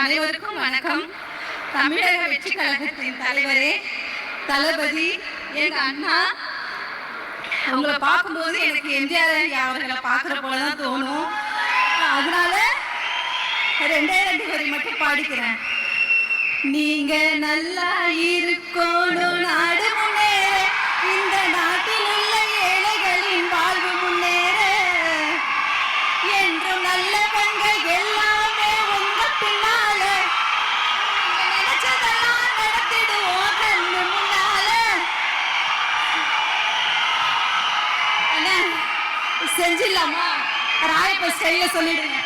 அனைவருக்கும் வணக்கம். தமிழக வெற்றி கழகத்தின் தலைவரே தளபதி எங்க அண்ணா. அவங்களை பார்க்கும்போது எனக்கு எம்ஜிஆர் அவர்களை பார்க்குற போல தான் தோணும். அதனால ரெண்டே ரெண்டு வரி மட்டும் பாடிக்கிறேன். நீங்க நல்லா இருக்கணும் நாடு முன்னேற. இந்த நாட்டில் உள்ள ஏழைகளின் வாழ்வு முன்னேற. என்றும் நல்ல எல்லாமே செஞ்சிடலாமா? செஞ்சிடலாமா ராயப்ப ஸ்டைல சொல்லிடுங்க.